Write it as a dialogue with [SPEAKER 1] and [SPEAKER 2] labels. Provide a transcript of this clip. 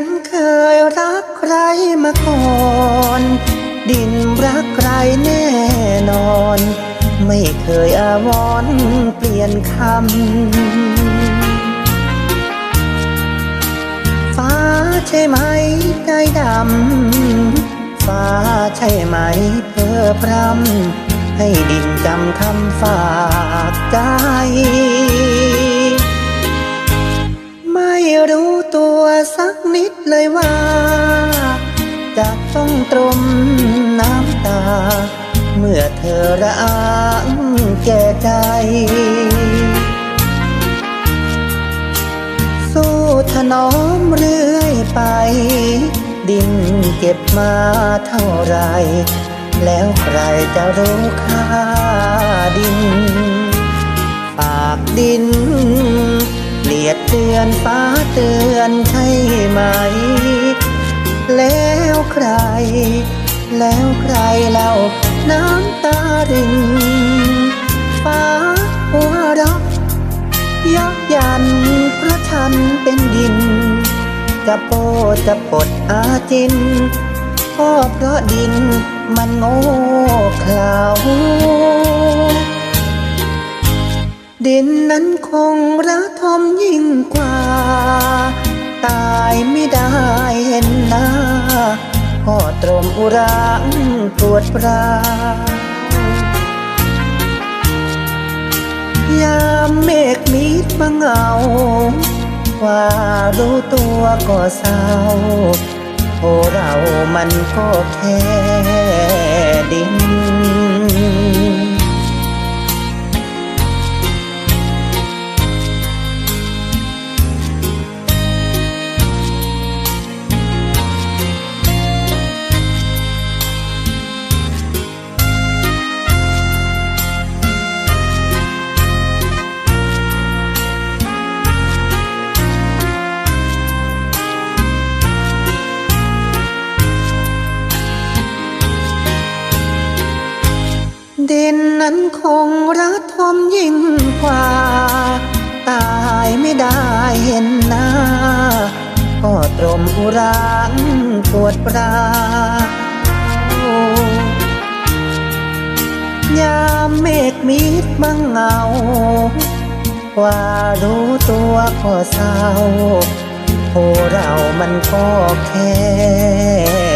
[SPEAKER 1] นั้นเคยรักใครมาก่อน ดินรักใครแน่นอน ไม่เคยอาวรเปลี่ยนคำ ฟ้าใช่ไหมใจดำ ฟ้าใช่ไหมเพ้อพรำให้ดินจำคำฝากใจไม่รู้ตัวสัก เลยว่าจะต้องตรมน้ำตา เมื่อเธอระอางแก่ใจสู้ถนอมเรื่อยไป ดินเก็บมาเท่าไร แล้วใครจะรู้ค่าดิน ปากดินเลียดเตือนฟ้า เตือนใช่ไหม แล้วใคร แล้วใครเล่าน้ำตารินฟ้าหัวรักยักยันเพราะฉันเป็นดิน จะโปจะปดอาจินก็เพราะดินมันโง่ นนั้นคงระทมยิ่งกว่า ตายไม่ได้เห็นหน้าก็ตรมอุราปวดปราวยามเมฆมิดมาเงา ว่ารู้ตัวก็เศร้าโอเรามันก็แค่ดิน นั้นคงระทมยิ่งกว่า ตายไม่ได้เห็นหน้า ก็ตรมอุรางปวดปรา ยามเมฆมิดบังเงา ว่ารู้ตัวก็เศร้าโอเรามันก็แค่